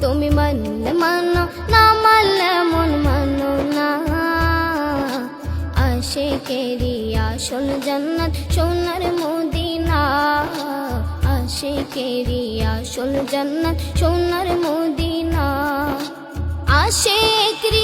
তুমি মানলে মানো, না মানলে মন মানো না। আশেকেরি আসল জান্নাত, সোনার মদিনা। আশেকেরি আসল জান্নাত, সোনার মদিনা। আশেক হৃদয়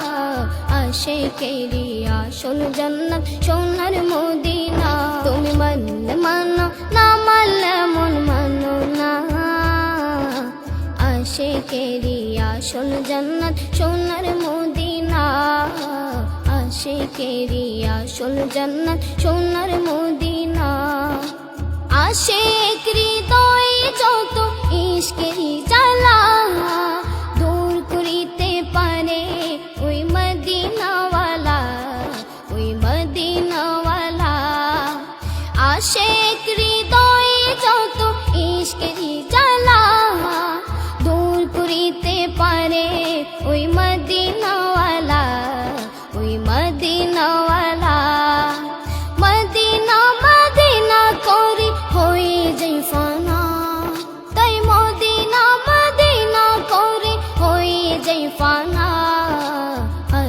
আশেকেরি আসল জান্নাত সোনার মদিনা। তুমি মানলে মানো না, মানলে মন মানো না। আশেকেরি আসল জান্নাত সোনার মদিনা। আশেকেরি আসল জান্নাত সোনার মদিনা। আশেক হৃদয় যত ইশকেরি মদিনাওয়ালা আশেক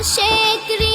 আশেক